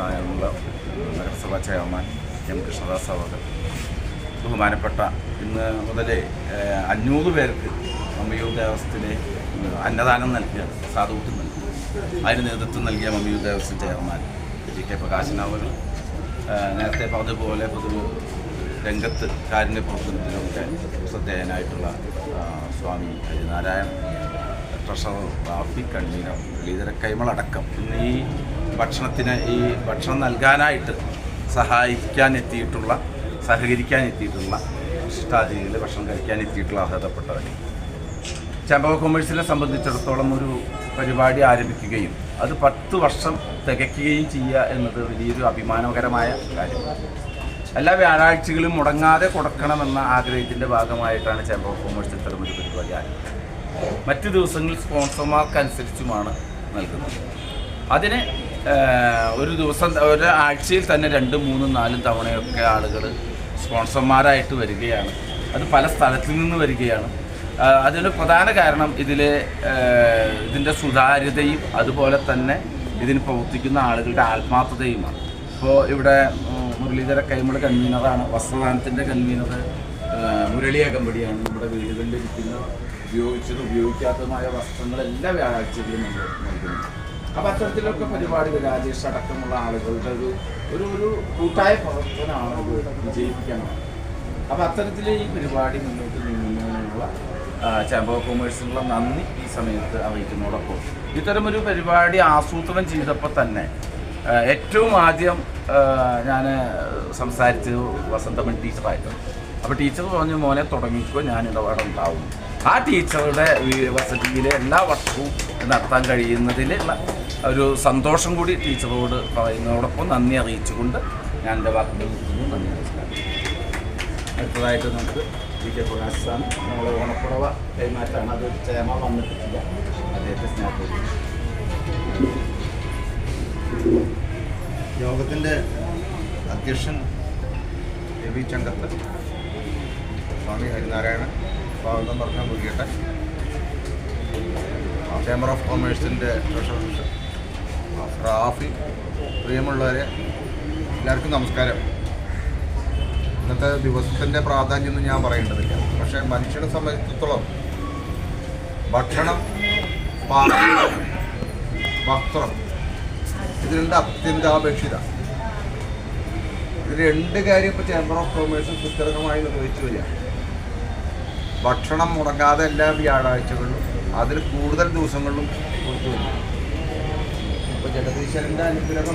സ്ഥാനമുള്ള നഗരസഭാ chairman M Krishnadas അവർ ബഹുമാനപ്പെട്ട ഇന്ന് മുതലേ അഞ്ഞൂറ് പേർക്ക് മമ്മിയൂർ ദേവസ്ഥത്തിന് അന്നദാനം നൽകിയ സാധുവിട്ട് നൽകി. അതിന് നേതൃത്വം നൽകിയ Mammiyoor Devaswom chairman G K Prakashan നേരത്തെ പറഞ്ഞതുപോലെ പൊതു രംഗത്ത് കാരുണ്യ പ്രവർത്തനത്തിലൊക്കെ ശ്രദ്ധേയനായിട്ടുള്ള സ്വാമി ഹരിനാരായണൻ ട്രഷറർ റാഫി കൺവീനർ ലീതര കൈമളടക്കം ഇന്ന് ഈ ഭക്ഷണത്തിന് ഈ ഭക്ഷണം നൽകാനായിട്ട് സഹായിക്കാൻ എത്തിയിട്ടുള്ള സഹകരിക്കാൻ എത്തിയിട്ടുള്ള വിശിഷ്ടാതിഥികൾ ഭക്ഷണം കഴിക്കാൻ എത്തിയിട്ടുള്ള അർഹതപ്പെട്ടവർ ചാമ്പ കൊമേഴ്സിനെ സംബന്ധിച്ചിടത്തോളം ഒരു പരിപാടി ആരംഭിക്കുകയും അത് പത്ത് വർഷം തികയ്ക്കുകയും ചെയ്യുക എന്നത് വലിയൊരു അഭിമാനകരമായ കാര്യമാണ് എല്ലാ വ്യാഴാഴ്ചകളും മുടങ്ങാതെ കൊടുക്കണമെന്ന ആഗ്രഹത്തിന്റെ ഭാഗമായിട്ടാണ് ഓഫ് കൊമേഴ്സ് ഇത്തരമൊരു പരിപാടി ആരംഭിച്ചത് മറ്റു ദിവസങ്ങളിൽ സ്പോൺസർമാർക്കനുസരിച്ചുമാണ് നൽകുന്നത്. അതിന് ഒരു ദിവസം ഒരാഴ്ചയിൽ തന്നെ രണ്ട് മൂന്നും നാലും തവണയൊക്കെ ആളുകൾ സ്പോൺസർമാരായിട്ട് വരികയാണ്. അത് പല സ്ഥലത്തു നിന്ന് വരികയാണ്. അതിന് പ്രധാന കാരണം ഇതിലെ ഇതിന്റെ സുതാര്യതയും അതുപോലെ തന്നെ ഇതിന് പ്രവർത്തിക്കുന്ന ആളുകളുടെ ആത്മാർത്ഥതയുമാണ്. ഇപ്പോൾ ഇവിടെ മുരളീധര കൈമൾ കൺവീനറാണ് വസ്ത്രദാനത്തിന്റെ കൺവീനർ മുരളി അകമ്പടിയാണ് നമ്മുടെ വീടുകളിൽ ഇരിക്കുന്ന ഉപയോഗിച്ചതും ഉപയോഗിക്കാത്തതുമായ വസ്ത്രങ്ങൾ എല്ലാ വ്യാഴാഴ്ചകളിലും നമ്മൾ നൽകുന്നു അപ്പോൾ അത്തരത്തിലൊക്കെ പരിപാടികൾ രാജേഷ് അടക്കമുള്ള ആളുകളുടെ ഒരു ഒരു ഒരു കൂട്ടായ പ്രവർത്തനമാണ് വിജയിപ്പിക്കണം അപ്പൊ അത്തരത്തിൽ ഈ പരിപാടി മുന്നോട്ട് നീങ്ങുന്നതിനുള്ള ചാമ്പർ ഓഫ് കൊമേഴ്സിനുള്ള നന്ദി ഈ സമയത്ത് അറിയിക്കുന്നതോടൊപ്പം. ഇത്തരമൊരു പരിപാടി ആസൂത്രണം ചെയ്തപ്പോൾ തന്നെ ഏറ്റവും ആദ്യം ഞാൻ സംസാരിച്ചത് വസന്തമൺ ടീച്ചറായിരുന്നു. അപ്പോൾ ടീച്ചർ പറഞ്ഞു മോനെ തുടങ്ങിക്കോ ഞാൻ ഇടപാടുണ്ടാവും ആ ടീച്ചറുടെ വസതിയിലെ എല്ലാ വർഷവും നടത്താൻ കഴിയുന്നതിലുള്ള ഒരു സന്തോഷം കൂടി ടീച്ചറോട് പറയുന്നതോടൊപ്പം നന്ദി അറിയിച്ചുകൊണ്ട് ഞാൻ എന്റെ വാക്കുകൾ നിർത്തുന്നു. നന്ദി നമസ്കാരം. അടുത്തതായിട്ട് നമുക്ക് വി കെ പ്രകാശ് സാർ നമ്മളെ ഓണപ്പുറവ കൈമാറ്റാണ് അത് ചേമ വന്നിട്ടില്ല. അദ്ദേഹത്തെ സ്നേഹത്തോട്. യോഗത്തിന്റെ അധ്യക്ഷൻ രവി ചങ്കത്ത് സ്വാമി ഹരിനാരായണൻ സ്വാഗതം പറഞ്ഞ മുരുകട്ടെ ചേംബർ ഓഫ് കൊമേഴ്സിന്റെ ട്രഷറർ റാഫി പ്രിയമുള്ളവരെ എല്ലാവർക്കും നമസ്കാരം. ഇന്നത്തെ ദിവസത്തിന്റെ പ്രാധാന്യമൊന്നും ഞാൻ പറയേണ്ടതില്ല. പക്ഷേ മനുഷ്യനെ സംബന്ധിച്ചിടത്തോളം ഭക്ഷണം പാർപ്പിടം വസ്ത്രം ഇത് അത്യന്താപേക്ഷിത ഇത് രണ്ട് കാര്യം ഇപ്പോൾ ചേംബർ ഓഫ് കൊമേഴ്സ് സുസ്ഥിരമായി നിർവഹിച്ചു വരിക. ഭക്ഷണം മുടങ്ങാതെ എല്ലാ വ്യാഴാഴ്ചകളിലും അതിൽ കൂടുതൽ ദിവസങ്ങളിലും കൊടുത്തു വരും ഇപ്പോൾ ജഗദീശ്വരൻ്റെ അനുഗ്രഹം